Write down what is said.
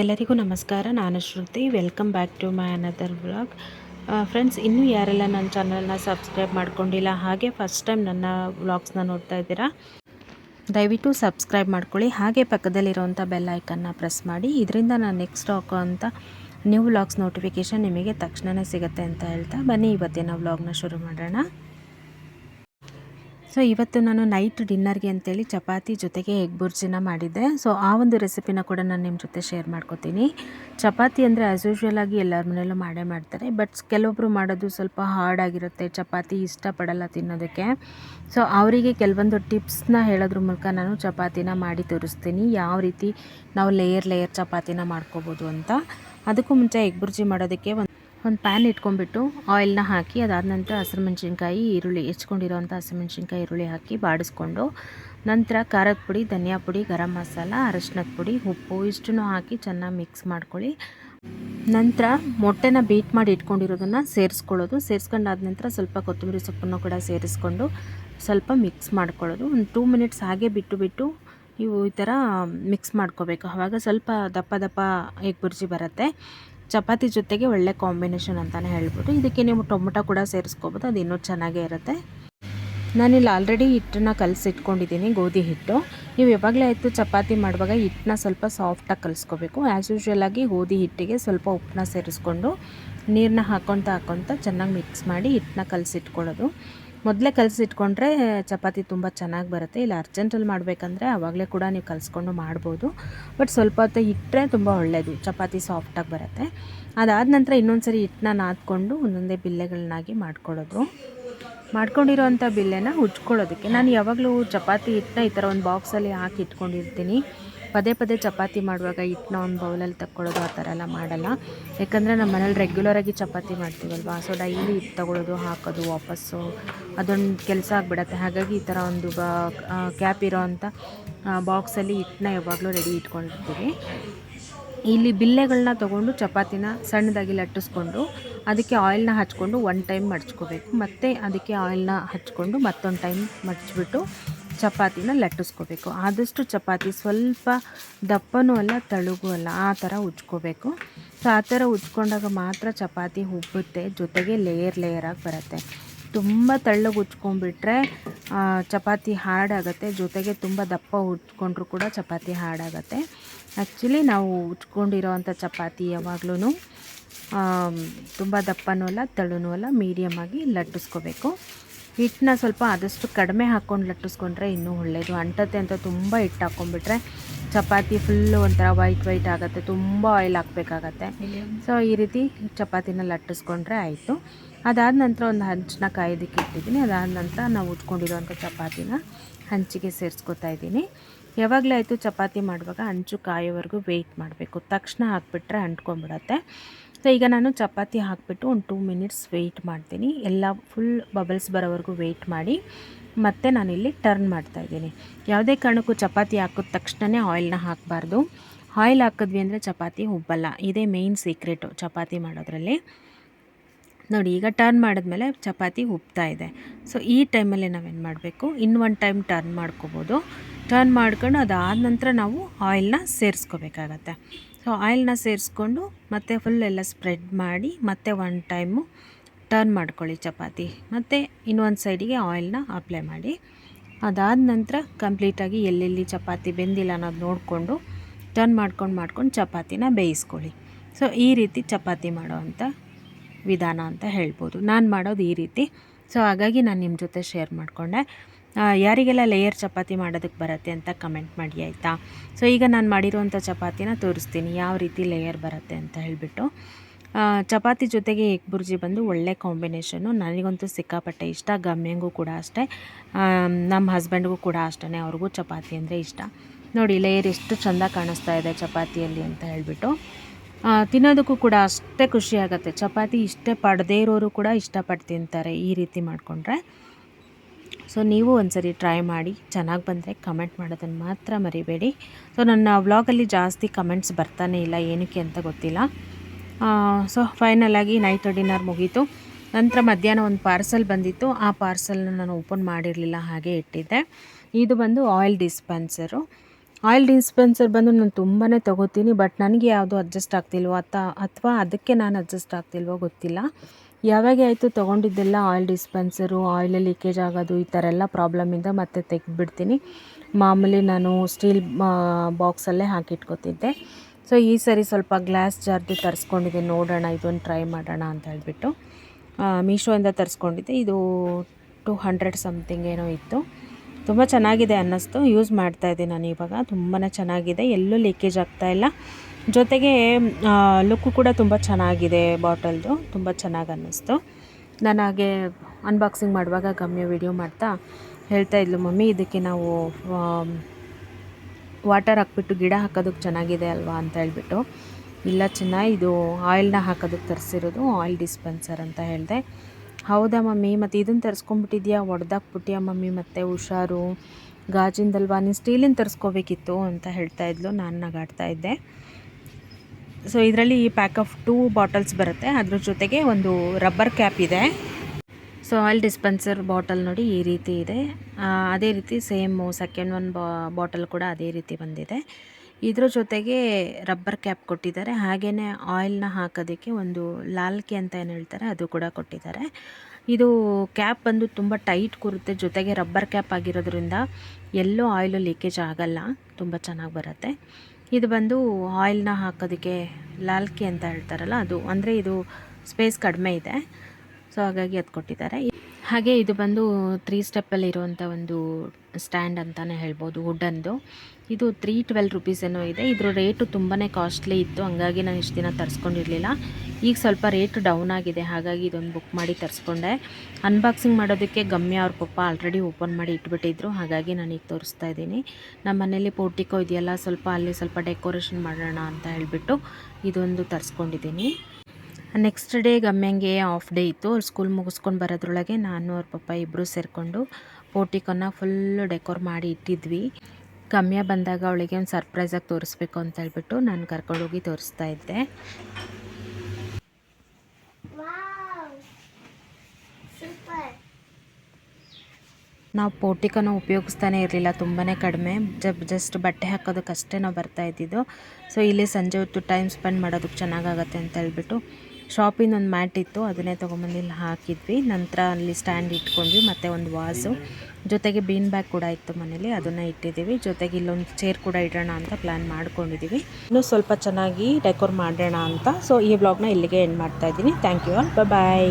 ಎಲ್ಲರಿಗೂ ನಮಸ್ಕಾರ. ನಾನು Shruti. Welcome back to my another vlog friends ಇನ್ನೂ ಯಾರೆಲ್ಲ ನನ್ನ ಚಾನಲ್ನ ಸಬ್ಸ್ಕ್ರೈಬ್ ಮಾಡ್ಕೊಂಡಿಲ್ಲ, ಹಾಗೆ ಫಸ್ಟ್ ಟೈಮ್ ನನ್ನ ವ್ಲಾಗ್ಸ್ನ ನೋಡ್ತಾ ಇದ್ದೀರಾ, ದಯವಿಟ್ಟು ಸಬ್ಸ್ಕ್ರೈಬ್ ಮಾಡ್ಕೊಳ್ಳಿ. ಹಾಗೆ ಪಕ್ಕದಲ್ಲಿರುವಂಥ ಬೆಲ್ ಐಕನ್ನ ಪ್ರೆಸ್ ಮಾಡಿ. ಇದರಿಂದ ನಾನು ನೆಕ್ಸ್ಟ್ ಹಾಕೋವಂಥ ನ್ಯೂ ವ್ಲಾಗ್ಸ್ ನೋಟಿಫಿಕೇಷನ್ ನಿಮಗೆ ತಕ್ಷಣವೇ ಸಿಗುತ್ತೆ ಅಂತ ಹೇಳ್ತಾ ಬನ್ನಿ. ಇವತ್ತಿನ ವ್ಲಾಗ್ನ ಶುರು ಮಾಡೋಣ. ಸೊ ಇವತ್ತು ನಾನು ನೈಟ್ ಡಿನ್ನರ್ಗೆ ಅಂತೇಳಿ ಚಪಾತಿ ಜೊತೆಗೆ ಎಗ್ ಬುರ್ಜಿನ ಮಾಡಿದ್ದೆ. ಸೊ ಆ ಒಂದು ರೆಸಿಪಿನ ಕೂಡ ನಾನು ನಿಮ್ಮ ಜೊತೆ ಶೇರ್ ಮಾಡ್ಕೋತೀನಿ. ಚಪಾತಿ ಅಂದರೆ ಆ್ಯಸ್ ಯೂಶ್ವಲ್ ಆಗಿ ಎಲ್ಲರ ಮನೆಯಲ್ಲೂ ಮಾಡೇ ಮಾಡ್ತಾರೆ. ಬಟ್ ಕೆಲವೊಬ್ಬರು ಮಾಡೋದು ಸ್ವಲ್ಪ ಹಾರ್ಡ್ ಆಗಿರುತ್ತೆ. ಚಪಾತಿ ಇಷ್ಟಪಡಲ್ಲ ತಿನ್ನೋದಕ್ಕೆ. ಸೊ ಅವರಿಗೆ ಕೆಲವೊಂದು ಟಿಪ್ಸ್ನ ಹೇಳೋದ್ರ ಮೂಲಕ ನಾನು ಚಪಾತಿನ ಮಾಡಿ ತೋರಿಸ್ತೀನಿ. ಯಾವ ರೀತಿ ನಾವು ಲೇಯರ್ ಲೇಯರ್ ಚಪಾತಿನ ಮಾಡ್ಕೋಬೋದು ಅಂತ. ಅದಕ್ಕೂ ಮುಂಚೆ ಎಗ್ ಬುರ್ಜಿ ಮಾಡೋದಕ್ಕೆ ಒಂದು ಪ್ಯಾನ್ ಇಟ್ಕೊಂಡ್ಬಿಟ್ಟು ಆಯಿಲ್ನ ಹಾಕಿ ಅದಾದ ನಂತರ ಹಸಿರು ಮೆಣಸಿನ್ಕಾಯಿ, ಈರುಳ್ಳಿ, ಹೆಚ್ಕೊಂಡಿರೋಂಥ ಹಸಿರು ಮೆಣಸಿನ್ಕಾಯಿ, ಈರುಳ್ಳಿ ಹಾಕಿ ಬಾಡಿಸ್ಕೊಂಡು ನಂತರ ಖಾರದ ಪುಡಿ, ಧನಿಯಾ ಪುಡಿ, ಗರಂ ಮಸಾಲ, ಅರಶಿನದ ಪುಡಿ, ಉಪ್ಪು ಇಷ್ಟನ್ನು ಹಾಕಿ ಚೆನ್ನಾಗಿ ಮಿಕ್ಸ್ ಮಾಡ್ಕೊಳ್ಳಿ. ನಂತರ ಮೊಟ್ಟೆನ ಬೀಟ್ ಮಾಡಿ ಇಟ್ಕೊಂಡಿರೋದನ್ನು ಸೇರಿಸ್ಕೊಳ್ಳೋದು. ಸೇರಿಸ್ಕೊಂಡಾದ ನಂತರ ಸ್ವಲ್ಪ ಕೊತ್ತಂಬರಿ ಸೊಪ್ಪನ್ನು ಕೂಡ ಸೇರಿಸ್ಕೊಂಡು ಸ್ವಲ್ಪ ಮಿಕ್ಸ್ ಮಾಡ್ಕೊಳ್ಳೋದು. ಒಂದು ಟೂ ಮಿನಿಟ್ಸ್ ಹಾಗೆ ಬಿಟ್ಟು ಬಿಟ್ಟು ಇವು ಈ ಥರ ಮಿಕ್ಸ್ ಮಾಡ್ಕೋಬೇಕು. ಆವಾಗ ಸ್ವಲ್ಪ ದಪ್ಪ ದಪ್ಪ ಎಗ್ ಬುರ್ಜಿ ಬರುತ್ತೆ. ಚಪಾತಿ ಜೊತೆಗೆ ಒಳ್ಳೆ ಕಾಂಬಿನೇಷನ್ ಅಂತಲೇ ಹೇಳ್ಬೋದು ಇದಕ್ಕೆ ನೀವು ಟೊಮೊಟೊ ಕೂಡ ಸೇರಿಸ್ಕೋಬೋದು, ಅದು ಇನ್ನೂ ಚೆನ್ನಾಗೇ ಇರುತ್ತೆ. ನಾನಿಲ್ಲಿ ಆಲ್ರೆಡಿ ಹಿಟ್ಟನ್ನ ಕಲಸಿಟ್ಕೊಂಡಿದ್ದೀನಿ, ಗೋಧಿ ಹಿಟ್ಟು. ನೀವು ಯಾವಾಗಲೇ ಆಯಿತು ಚಪಾತಿ ಮಾಡುವಾಗ ಹಿಟ್ಟನ್ನ ಸ್ವಲ್ಪ ಸಾಫ್ಟಾಗಿ ಕಲಿಸ್ಕೋಬೇಕು. ಆ್ಯಸ್ ಯೂಶ್ವಲಾಗಿ ಗೋಧಿ ಹಿಟ್ಟಿಗೆ ಸ್ವಲ್ಪ ಉಪ್ಪನ್ನ ಸೇರಿಸ್ಕೊಂಡು ನೀರನ್ನ ಹಾಕ್ಕೊತ ಹಾಕೊತ ಚೆನ್ನಾಗಿ ಮಿಕ್ಸ್ ಮಾಡಿ ಹಿಟ್ಟನ್ನ ಕಲಸಿಟ್ಕೊಳ್ಳೋದು. ಮೊದಲೇ ಕಲಸಿಟ್ಕೊಂಡ್ರೆ ಚಪಾತಿ ತುಂಬ ಚೆನ್ನಾಗಿ ಬರುತ್ತೆ. ಇಲ್ಲ ಅರ್ಜೆಂಟಲ್ಲಿ ಮಾಡಬೇಕಂದ್ರೆ ಆವಾಗಲೇ ಕೂಡ ನೀವು ಕಲಿಸ್ಕೊಂಡು ಮಾಡ್ಬೋದು. ಬಟ್ ಸ್ವಲ್ಪ ಹೊತ್ತು ಇಟ್ಟರೆ ತುಂಬ ಒಳ್ಳೆಯದು ಚಪಾತಿ ಸಾಫ್ಟಾಗಿ ಬರುತ್ತೆ. ಅದಾದ ನಂತರ ಇನ್ನೊಂದು ಸರಿ ಹಿಟ್ಟನ್ನ ನಾದ್ಕೊಂಡು ಒಂದೊಂದೇ ಬಿಲ್ಲೆಗಳನ್ನಾಗಿ ಮಾಡ್ಕೊಳ್ಳೋದು. ಮಾಡ್ಕೊಂಡಿರೋವಂಥ ಬಿಲ್ಲೆನ ಉಜ್ಕೊಳ್ಳೋದಕ್ಕೆ. ನಾನು ಯಾವಾಗಲೂ ಚಪಾತಿ ಹಿಟ್ಟನ್ನ ಈ ಥರ ಒಂದು ಬಾಕ್ಸಲ್ಲಿ ಹಾಕಿ ಇಟ್ಕೊಂಡಿರ್ತೀನಿ. ಪದೇ ಪದೇ ಚಪಾತಿ ಮಾಡುವಾಗ ಹಿಟ್ಟನ್ನ ಒಂದು ಬೌಲಲ್ಲಿ ತಕ್ಕೊಳ್ಳೋದು ಆ ಥರ ಎಲ್ಲ ಮಾಡಲ್ಲ. ಯಾಕಂದರೆ ನಮ್ಮ ಮನೇಲಿ ರೆಗ್ಯುಲರಾಗಿ ಚಪಾತಿ ಮಾಡ್ತೀವಲ್ವಾ? ಸೊ ಡೈಲಿ ಹಿಟ್ಟು ತಗೊಳ್ಳೋದು, ಹಾಕೋದು, ವಾಪಸ್ಸು, ಅದೊಂದು ಕೆಲಸ ಆಗಿಬಿಡತ್ತೆ. ಹಾಗಾಗಿ ಈ ಥರ ಒಂದು ಬಾ ಕ್ಯಾಪ್ ಇರೋ ಅಂಥ ಬಾಕ್ಸಲ್ಲಿ ಹಿಟ್ಟನ್ನ ಯಾವಾಗಲೂ ರೆಡಿ ಇಟ್ಕೊಂಡಿರ್ತೀವಿ. ಇಲ್ಲಿ ಬಿಲ್ಲೆಗಳನ್ನ ತೊಗೊಂಡು ಚಪಾತಿನ ಸಣ್ಣದಾಗಿ ಲಟ್ಟಿಸ್ಕೊಂಡು ಅದಕ್ಕೆ ಆಯಿಲ್ನ ಹಚ್ಕೊಂಡು ಒನ್ ಟೈಮ್ ಮಡ್ಚ್ಕೋಬೇಕು. ಮತ್ತು ಅದಕ್ಕೆ ಆಯಿಲ್ನ ಹಚ್ಕೊಂಡು ಮತ್ತೊಂದು ಟೈಮ್ ಮಡ್ಚಿಬಿಟ್ಟು ಚಪಾತಿನ ಲಟ್ಟಿಸ್ಕೋಬೇಕು. ಆದಷ್ಟು ಚಪಾತಿ ಸ್ವಲ್ಪ ದಪ್ಪನೂ ಅಲ್ಲ, ತಳುಗೂ ಅಲ್ಲ, ಆ ಥರ ಉಜ್ಕೋಬೇಕು. ಸೊ ಆ ಥರ ಉಜ್ಕೊಂಡಾಗ ಮಾತ್ರ ಚಪಾತಿ ಉಬ್ಬುತ್ತೆ, ಜೊತೆಗೆ ಲೇಯರ್ ಲೇಯರಾಗಿ ಬರುತ್ತೆ. ತುಂಬ ತೆಳ್ಳಗೆ ಉಜ್ಕೊಂಡ್ಬಿಟ್ರೆ ಚಪಾತಿ ಹಾರ್ಡಾಗತ್ತೆ. ಜೊತೆಗೆ ತುಂಬ ದಪ್ಪ ಉಜ್ಕೊಂಡ್ರೂ ಕೂಡ ಚಪಾತಿ ಹಾರ್ಡಾಗತ್ತೆ. ಆ್ಯಕ್ಚುಲಿ ನಾವು ಉಜ್ಕೊಂಡಿರೋ ಅಂಥ ಚಪಾತಿ ಯಾವಾಗ್ಲೂ ತುಂಬ ದಪ್ಪನೂ ಅಲ್ಲ, ತೆಳುನೂ ಅಲ್ಲ ಮೀಡಿಯಮ್ ಆಗಿ ಲಟ್ಟಿಸ್ಕೋಬೇಕು. ಹಿಟ್ಟನ್ನ ಸ್ವಲ್ಪ ಆದಷ್ಟು ಕಡಿಮೆ ಹಾಕ್ಕೊಂಡು ಲಟ್ಟಿಸ್ಕೊಂಡ್ರೆ ಇನ್ನೂ ಒಳ್ಳೆಯದು ಅಂಟತ್ತೆ ಅಂತ ತುಂಬ ಹಿಟ್ಟು ಹಾಕ್ಕೊಂಡ್ಬಿಟ್ರೆ ಚಪಾತಿ ಫುಲ್ಲು ಒಂಥರ ವೈಟ್ ವೈಟ್ ಆಗುತ್ತೆ, ತುಂಬ ಆಯಿಲ್ ಹಾಕ್ಬೇಕಾಗತ್ತೆ. ಸೊ ಈ ರೀತಿ ಚಪಾತಿನ ಲಟ್ಟಿಸ್ಕೊಂಡ್ರೆ ಆಯಿತು. ಅದಾದ ನಂತರ ಒಂದು ಹಂಚನ್ನ ಕಾಯೋದಕ್ಕೆ ಇಟ್ಟಿದ್ದೀನಿ. ಅದಾದ ನಂತರ ನಾವು ಉಟ್ಕೊಂಡಿರೋಂಥ ಚಪಾತಿನ ಹಂಚಿಗೆ ಸೇರಿಸ್ಕೊತಾ ಇದ್ದೀನಿ. ಯಾವಾಗಲೇ ಆಯಿತು ಚಪಾತಿ ಮಾಡುವಾಗ ಹಂಚು ಕಾಯೋವರೆಗೂ ವೆಯ್ಟ್ ಮಾಡಬೇಕು. ತಕ್ಷಣ ಹಾಕ್ಬಿಟ್ರೆ ಅಂಟ್ಕೊಂಡ್ಬಿಡತ್ತೆ. ಸೊ ಈಗ ನಾನು ಚಪಾತಿ ಹಾಕಿಬಿಟ್ಟು ಒಂದು ಟೂ ಮಿನಿಟ್ಸ್ ವೆಯ್ಟ್ ಮಾಡ್ತೀನಿ. ಎಲ್ಲ ಫುಲ್ ಬಬಲ್ಸ್ ಬರೋವರೆಗೂ ವೆಯ್ಟ್ ಮಾಡಿ. ಮತ್ತು ನಾನಿಲ್ಲಿ ಟರ್ನ್ ಮಾಡ್ತಾಯಿದ್ದೀನಿ ಯಾವುದೇ ಕಾರಣಕ್ಕೂ ಚಪಾತಿ ಹಾಕಿದ ತಕ್ಷಣವೇ ಆಯಿಲ್ನ ಹಾಕಬಾರ್ದು. ಆಯಿಲ್ ಹಾಕಿದ್ವಿ ಅಂದರೆ ಚಪಾತಿ ಉಬ್ಬಲ್ಲ ಇದೇ ಮೇಯ್ನ್ ಸೀಕ್ರೆಟು ಚಪಾತಿ ಮಾಡೋದ್ರಲ್ಲಿ. ನೋಡಿ, ಈಗ ಟರ್ನ್ ಮಾಡಿದ್ಮೇಲೆ ಚಪಾತಿ ಉಪ್ತಾ ಇದೆ. ಸೊ ಈ ಟೈಮಲ್ಲಿ ನಾವೇನು ಮಾಡಬೇಕು? ಇನ್ನು ಒಂದು ಟೈಮ್ ಟರ್ನ್ ಮಾಡ್ಕೋಬೋದು. ಟರ್ನ್ ಮಾಡ್ಕೊಂಡು ಅದಾದ ನಂತರ ನಾವು ಆಯಿಲ್ನ ಸೇರಿಸ್ಕೋಬೇಕಾಗತ್ತೆ. ಸೊ ಆಯಿಲ್ನ ಸೇರಿಸ್ಕೊಂಡು ಮತ್ತೆ ಫುಲ್ ಎಲ್ಲ ಸ್ಪ್ರೆಡ್ ಮಾಡಿ ಮತ್ತೆ ಒನ್ ಟೈಮು ಟರ್ನ್ ಮಾಡ್ಕೊಳ್ಳಿ ಚಪಾತಿ. ಮತ್ತು ಇನ್ನೊಂದು ಸೈಡಿಗೆ ಆಯಿಲ್ನ ಅಪ್ಲೈ ಮಾಡಿ. ಅದಾದ ನಂತರ ಕಂಪ್ಲೀಟಾಗಿ ಎಲ್ಲೆಲ್ಲಿ ಚಪಾತಿ ಬೆಂದಿಲ್ಲ ಅನ್ನೋದು ನೋಡಿಕೊಂಡು ಟರ್ನ್ ಮಾಡ್ಕೊಂಡು ಮಾಡ್ಕೊಂಡು ಚಪಾತಿನ ಬೇಯಿಸ್ಕೊಳ್ಳಿ. ಸೊ ಈ ರೀತಿ ಚಪಾತಿ ಮಾಡೋವಂಥ ವಿಧಾನ ಅಂತ ಹೇಳ್ಬೋದು. ನಾನು ಮಾಡೋದು ಈ ರೀತಿ. ಸೊ ಹಾಗಾಗಿ ನಾನು ನಿಮ್ಮ ಜೊತೆ ಶೇರ್ ಮಾಡಿಕೊಂಡೆ. ಯಾರಿಗೆಲ್ಲ ಲೇಯರ್ ಚಪಾತಿ ಮಾಡೋದಕ್ಕೆ ಬರುತ್ತೆ ಅಂತ ಕಮೆಂಟ್ ಮಾಡಿ, ಆಯಿತಾ? ಸೊ ಈಗ ನಾನು ಮಾಡಿರುವಂಥ ಚಪಾತಿನ ತೋರಿಸ್ತೀನಿ. ಯಾವ ರೀತಿ ಲೇಯರ್ ಬರುತ್ತೆ ಅಂತ ಹೇಳಿಬಿಟ್ಟು. ಚಪಾತಿ ಜೊತೆಗೆ ಎಗ್ ಬುರ್ಜಿ ಬಂದು ಒಳ್ಳೆ ಕಾಂಬಿನೇಷನು ನನಗಂತೂ ಸಿಕ್ಕಾಪಟ್ಟೆ ಇಷ್ಟ. ಗಮ್ಯಂಗೂ ಕೂಡ ಅಷ್ಟೇ. ನಮ್ಮ ಹಸ್ಬೆಂಡ್ಗೂ ಕೂಡ ಅಷ್ಟೇ ಅವ್ರಿಗೂ ಚಪಾತಿ ಅಂದರೆ ಇಷ್ಟ. ನೋಡಿ ಲೇಯರ್ ಎಷ್ಟು ಚೆಂದ ಕಾಣಿಸ್ತಾ ಇದೆ ಚಪಾತಿಯಲ್ಲಿ ಅಂತ ಹೇಳಿಬಿಟ್ಟು. ತಿನ್ನೋದಕ್ಕೂ ಕೂಡ ಅಷ್ಟೇ ಖುಷಿ ಆಗುತ್ತೆ. ಚಪಾತಿ ಇಷ್ಟೇ ಪಡದೇ ಇರೋರು ಕೂಡ ಇಷ್ಟಪಟ್ಟು ತಿಂತಾರೆ ಈ ರೀತಿ ಮಾಡಿಕೊಂಡ್ರೆ. ಸೊ ನೀವು ಒಂದ್ಸರಿ ಟ್ರೈ ಮಾಡಿ, ಚೆನ್ನಾಗಿ ಬಂದರೆ ಕಮೆಂಟ್ ಮಾಡೋದನ್ನು ಮಾತ್ರ ಮರಿಬೇಡಿ. ಸೊ ನನ್ನ ವ್ಲಾಗಲ್ಲಿ ಜಾಸ್ತಿ ಕಮೆಂಟ್ಸ್ ಬರ್ತಾನೆ ಇಲ್ಲ, ಏನಕ್ಕೆ ಅಂತ ಗೊತ್ತಿಲ್ಲ. ಸೊ ಫೈನಲಾಗಿ ನೈಟ್ ಡಿನ್ನರ್ ಮುಗೀತು. ನಂತರ ಮಧ್ಯಾಹ್ನ ಒಂದು ಪಾರ್ಸಲ್ ಬಂದಿತ್ತು. ಆ ಪಾರ್ಸಲ್ನ ನಾನು ಓಪನ್ ಮಾಡಿರಲಿಲ್ಲ, ಹಾಗೆ ಇಟ್ಟಿದ್ದೆ. ಇದು ಬಂದು ಆಯಿಲ್ ಡಿಸ್ಪೆನ್ಸರು ಆಯಿಲ್ ಡಿಸ್ಪೆನ್ಸರ್ ಬಂದು ನಾನು ತುಂಬಾ ತೊಗೋತೀನಿ, ಬಟ್ ನನಗೆ ಯಾವುದು ಅಡ್ಜಸ್ಟ್ ಆಗ್ತಿಲ್ವೋ ಅಥ ಅಥವಾ ಅದಕ್ಕೆ ನಾನು ಅಡ್ಜಸ್ಟ್ ಆಗ್ತಿಲ್ವೋ ಗೊತ್ತಿಲ್ಲ. ಯಾವಾಗ ಆಯಿತು ತೊಗೊಂಡಿದ್ದೆಲ್ಲ ಆಯಿಲ್ ಡಿಸ್ಪೆನ್ಸರು, ಆಯಿಲ್ ಲೀಕೇಜ್ ಆಗೋದು, ಈ ಥರ ಎಲ್ಲ ಪ್ರಾಬ್ಲಮಿಂದ ಮತ್ತೆ ತೆಗೆದುಬಿಡ್ತೀನಿ. ಮಾಮೂಲಿ ನಾನು ಸ್ಟೀಲ್ ಬಾಕ್ಸಲ್ಲೇ ಹಾಕಿಟ್ಕೋತಿದ್ದೆ. ಸೊ ಈ ಸರಿ ಸ್ವಲ್ಪ ಗ್ಲಾಸ್ ಜಾರ್ದು ತರಿಸ್ಕೊಂಡಿದ್ದೆ, ನೋಡೋಣ, ಇದೊಂದು ಟ್ರೈ ಮಾಡೋಣ ಅಂತ ಹೇಳಿಬಿಟ್ಟು. ಮೀಶೋಯಿಂದ ತರಿಸ್ಕೊಂಡಿದ್ದೆ, ಇದು ಟು ಹಂಡ್ರೆಡ್ ಸಮಥಿಂಗ್ ಏನೋ ಇತ್ತು. ತುಂಬ ಚೆನ್ನಾಗಿದೆ ಅನ್ನಿಸ್ತು. ಯೂಸ್ ಮಾಡ್ತಾ ಇದ್ದೀನಿ ನಾನು ಇವಾಗ. ತುಂಬಾ ಚೆನ್ನಾಗಿದೆ. ಎಲ್ಲೂ ಲೀಕೇಜ್ ಆಗ್ತಾಯಿಲ್ಲ ಜೊತೆಗೆ ಲುಕ್ಕು ಕೂಡ ತುಂಬ ಚೆನ್ನಾಗಿದೆ ಬಾಟಲ್ದು. ತುಂಬ ಚೆನ್ನಾಗಿ ಅನ್ನಿಸ್ತು. ನಾನು ಹಾಗೆ ಅನ್ಬಾಕ್ಸಿಂಗ್ ಮಾಡುವಾಗ ಗಮ್ಯ ವಿಡಿಯೋ ಮಾಡ್ತಾ ಹೇಳ್ತಾ ಇದ್ಲು, ಮಮ್ಮಿ, ಇದಕ್ಕೆ ನಾವು ವಾಟರ್ ಹಾಕ್ಬಿಟ್ಟು ಗಿಡ ಹಾಕೋದಕ್ಕೆ ಚೆನ್ನಾಗಿದೆ ಅಲ್ವಾ? ಅಂತ ಹೇಳ್ಬಿಟ್ಟು. ಇಲ್ಲ ಚೆನ್ನಾಗಿ ಇದು ಆಯಿಲ್ನ ಹಾಕೋದಕ್ಕೆ ತರಿಸಿರೋದು ಆಯಿಲ್ ಡಿಸ್ಪೆನ್ಸರ್ ಅಂತ ಹೇಳಿದೆ. ಹೌದಾ ಮಮ್ಮಿ, ಮತ್ತು ಇದನ್ನು ತರಿಸ್ಕೊಂಬಿಟ್ಟಿದ್ಯಾ ಒಡೆದಾಕ್ಬಿಟ್ಟಿಯಾ ಮಮ್ಮಿ, ಮತ್ತೆ ಹುಷಾರು? ಗಾಜಿಂದಲ್ವಾ? ನೀನು ಸ್ಟೀಲಿಂದ ತರಿಸ್ಕೋಬೇಕಿತ್ತು ಅಂತ ಹೇಳ್ತಾ ಇದ್ಲು. ನಾನು ನಗಾಡ್ತಾ ಇದ್ದೆ. ಸೊ ಇದರಲ್ಲಿ ಈ ಪ್ಯಾಕ್ ಆಫ್ ಟೂ ಬಾಟಲ್ಸ್ ಬರುತ್ತೆ. ಅದ್ರ ಜೊತೆಗೆ ಒಂದು ರಬ್ಬರ್ ಕ್ಯಾಪ್ ಇದೆ. ಸೊ ಆಯಿಲ್ ಡಿಸ್ಪೆನ್ಸರ್ ಬಾಟಲ್ ನೋಡಿ ಈ ರೀತಿ ಇದೆ. ಅದೇ ರೀತಿ ಸೇಮು ಸೆಕೆಂಡ್ ಒನ್ ಬಾಟಲ್ ಕೂಡ ಅದೇ ರೀತಿ ಬಂದಿದೆ. ಇದ್ರ ಜೊತೆಗೆ ರಬ್ಬರ್ ಕ್ಯಾಪ್ ಕೊಟ್ಟಿದ್ದಾರೆ. ಹಾಗೆಯೇ ಆಯಿಲ್ನ ಹಾಕೋದಕ್ಕೆ ಒಂದು ಲಾಲ್ಕಿ ಅಂತ ಏನು ಹೇಳ್ತಾರೆ, ಅದು ಕೂಡ ಕೊಟ್ಟಿದ್ದಾರೆ. ಇದು ಕ್ಯಾಪ್ ಬಂದು ತುಂಬ ಟೈಟ್ ಕೂರುತ್ತೆ. ಜೊತೆಗೆ ರಬ್ಬರ್ ಕ್ಯಾಪ್ ಆಗಿರೋದ್ರಿಂದ ಎಲ್ಲೂ ಆಯಿಲು ಲೀಕೇಜ್ ಆಗಲ್ಲ. ತುಂಬ ಚೆನ್ನಾಗಿ ಬರುತ್ತೆ. ಇದು ಬಂದು ಆಯಿಲ್ನ ಹಾಕೋದಕ್ಕೆ ಲಾಲ್ಕಿ ಅಂತ ಹೇಳ್ತಾರಲ್ಲ, ಅದು. ಅಂದರೆ ಇದು ಸ್ಪೇಸ್ ಕಡಿಮೆ ಇದೆ. ಸೊ ಹಾಗಾಗಿ ಅದು ಕೊಟ್ಟಿದ್ದಾರೆ. ಹಾಗೆ ಇದು ಬಂದು ತ್ರೀ ಸ್ಟೆಪ್ಪಲ್ಲಿ ಇರುವಂಥ ಒಂದು ಸ್ಟ್ಯಾಂಡ್ ಅಂತಲೇ ಹೇಳ್ಬೋದು ವುಡನ್ದು ಇದು ತ್ರೀ ಟ್ವೆಲ್ ರುಪೀಸ್ ಏನೋ ಇದೆ. ಇದ್ರ ರೇಟು ತುಂಬಾ ಕಾಸ್ಟ್ಲಿ ಇತ್ತು. ಹಂಗಾಗಿ ನಾನು ಇಷ್ಟು ದಿನ ತರಿಸ್ಕೊಂಡಿರಲಿಲ್ಲ. ಈಗ ಸ್ವಲ್ಪ ರೇಟ್ ಡೌನ್ ಆಗಿದೆ. ಹಾಗಾಗಿ ಇದೊಂದು ಬುಕ್ ಮಾಡಿ ತರಿಸ್ಕೊಂಡೆ. ಅನ್ಬಾಕ್ಸಿಂಗ್ ಮಾಡೋದಕ್ಕೆ ಗಮ್ಯ ಅವ್ರ ಪಪ್ಪ ಆಲ್ರೆಡಿ ಓಪನ್ ಮಾಡಿ ಇಟ್ಬಿಟ್ಟಿದ್ರು. ಹಾಗಾಗಿ ನಾನು ಈಗ ತೋರಿಸ್ತಾ ಇದ್ದೀನಿ. ನಮ್ಮ ಮನೇಲಿ ಪೋರ್ಟಿಕೋ ಇದೆಯಲ್ಲ, ಸ್ವಲ್ಪ ಅಲ್ಲಿ ಸ್ವಲ್ಪ ಡೆಕೋರೇಷನ್ ಮಾಡೋಣ ಅಂತ ಹೇಳಿಬಿಟ್ಟು ಇದೊಂದು ತರಿಸ್ಕೊಂಡಿದ್ದೀನಿ. ನೆಕ್ಸ್ಟ್ ಡೇ ಗಮ್ಯಂಗೆ ಆಫ್ ಡೇ ಇತ್ತು. ಅವ್ರು ಸ್ಕೂಲ್ ಮುಗಿಸ್ಕೊಂಡು ಬರೋದ್ರೊಳಗೆ ನಾನು ಅವ್ರ ಪಪ್ಪ ಇಬ್ಬರು ಸೇರಿಕೊಂಡು ಪೋಟಿಕನ್ನು ಫುಲ್ಲು ಡೆಕೋರ್ ಮಾಡಿ ಇಟ್ಟಿದ್ವಿ. ಗಮ್ಯ ಬಂದಾಗ ಅವಳಿಗೆ ಒಂದು ಸರ್ಪ್ರೈಸಾಗಿ ತೋರಿಸ್ಬೇಕು ಅಂತ ಹೇಳ್ಬಿಟ್ಟು ನಾನು ಕರ್ಕೊಂಡೋಗಿ ತೋರಿಸ್ತಾ ಇದ್ದೆ. ನಾವು ಪೋಟಿಕನ ಉಪಯೋಗಿಸ್ತಾನೆ ಇರಲಿಲ್ಲ ತುಂಬಾ ಕಡಿಮೆ. ಜಬ್ ಜಸ್ಟ್ ಬಟ್ಟೆ ಹಾಕೋದಕ್ಕಷ್ಟೇ ನಾವು ಬರ್ತಾ ಇದ್ದಿದ್ದು. ಸೊ ಇಲ್ಲಿ ಸಂಜೆ ಹೊತ್ತು ಟೈಮ್ ಸ್ಪೆಂಡ್ ಮಾಡೋದಕ್ಕೆ ಚೆನ್ನಾಗಾಗತ್ತೆ ಅಂತ ಹೇಳ್ಬಿಟ್ಟು ಶಾಪಿಂದ ಒಂದು ಮ್ಯಾಟ್ ಇತ್ತು, ಅದನ್ನೇ ತೊಗೊಂಬಂದು ಇಲ್ಲಿ ಹಾಕಿದ್ವಿ. ನಂತರ ಅಲ್ಲಿ ಸ್ಟ್ಯಾಂಡ್ ಇಟ್ಕೊಂಡ್ವಿ, ಮತ್ತು ಒಂದು ವಾಸು ಜೊತೆಗೆ ಬೀನ್ ಬ್ಯಾಗ್ ಕೂಡ ಇತ್ತು ಮನೇಲಿ, ಅದನ್ನು ಇಟ್ಟಿದ್ದೀವಿ. ಜೊತೆಗೆ ಇಲ್ಲೊಂದು ಚೇರ್ ಕೂಡ ಇಡೋಣ ಅಂತ ಪ್ಲ್ಯಾನ್ ಮಾಡ್ಕೊಂಡಿದ್ದೀವಿ. ಇನ್ನೂ ಸ್ವಲ್ಪ ಚೆನ್ನಾಗಿ ಡೆಕೋರ್ ಮಾಡೋಣ ಅಂತ. ಸೊ ಈ ಬ್ಲಾಗ್ನ ಇಲ್ಲಿಗೆ ಎಂಡ್ ಮಾಡ್ತಾ ಇದ್ದೀನಿ. Thank you all bye